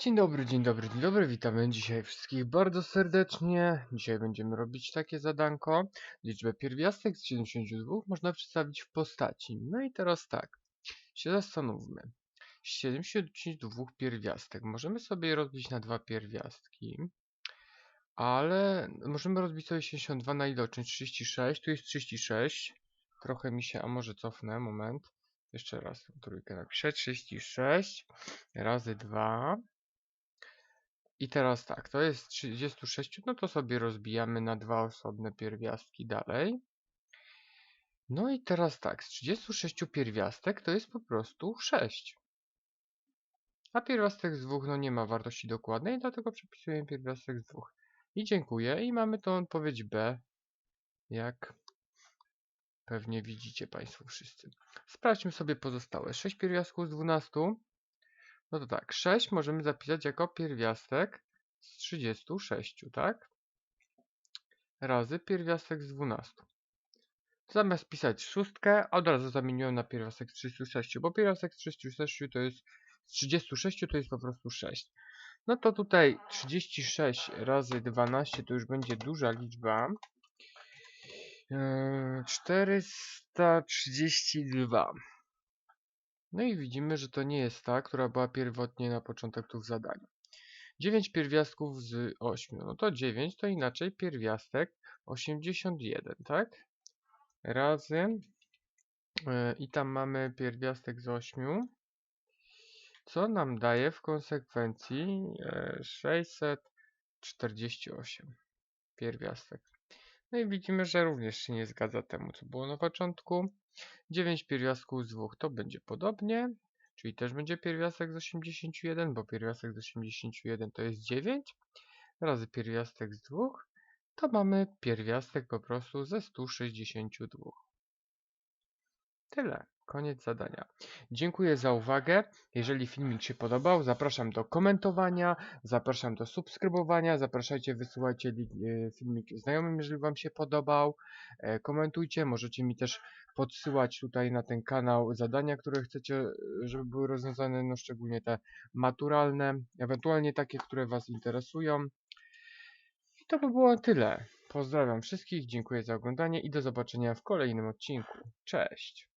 Dzień dobry, dzień dobry, dzień dobry, witamy dzisiaj wszystkich bardzo serdecznie. Dzisiaj będziemy robić takie zadanko. Liczbę pierwiastek z 72 można przedstawić w postaci. No i teraz tak, się zastanówmy. Z 72 pierwiastek możemy sobie rozbić na dwa pierwiastki, ale możemy rozbić sobie 72 na iloczyn 36, tu jest 36. Trochę mi się, a może cofnę, moment. Jeszcze raz trójkę napiszę. 36 razy 2 i teraz tak, to jest 36, no to sobie rozbijamy na dwa osobne pierwiastki dalej. No i teraz tak, z 36 pierwiastek to jest po prostu 6. A pierwiastek z dwóch no nie ma wartości dokładnej, dlatego przepisujemy pierwiastek z dwóch. I dziękuję. I mamy tą odpowiedź B, jak pewnie widzicie Państwo wszyscy. Sprawdźmy sobie pozostałe. 6 pierwiastków z 12 no to tak, 6 możemy zapisać jako pierwiastek z 36, tak? Razy pierwiastek z 12. Zamiast pisać szóstkę, od razu zamieniłem na pierwiastek z 36, bo pierwiastek z 36 to jest z 36 to jest po prostu 6. No to tutaj 36 razy 12 to już będzie duża liczba. Yy, 432. No i widzimy, że to nie jest ta, która była pierwotnie na w zadaniu. 9 pierwiastków z 8. No to 9 to inaczej pierwiastek 81, tak? Razy yy, i tam mamy pierwiastek z 8, co nam daje w konsekwencji yy, 648 pierwiastek. No i widzimy, że również się nie zgadza temu, co było na początku. 9 pierwiastków z 2 to będzie podobnie, czyli też będzie pierwiastek z 81, bo pierwiastek z 81 to jest 9, razy pierwiastek z 2, to mamy pierwiastek po prostu ze 162. Tyle. Koniec zadania. Dziękuję za uwagę. Jeżeli filmik się podobał, zapraszam do komentowania, zapraszam do subskrybowania, zapraszajcie, wysyłajcie e, filmik znajomym, jeżeli Wam się podobał. E, Komentujcie, możecie mi też podsyłać tutaj na ten kanał zadania, które chcecie, e, żeby były rozwiązane, no szczególnie te maturalne, ewentualnie takie, które Was interesują. I to by było tyle. Pozdrawiam wszystkich, dziękuję za oglądanie i do zobaczenia w kolejnym odcinku. Cześć!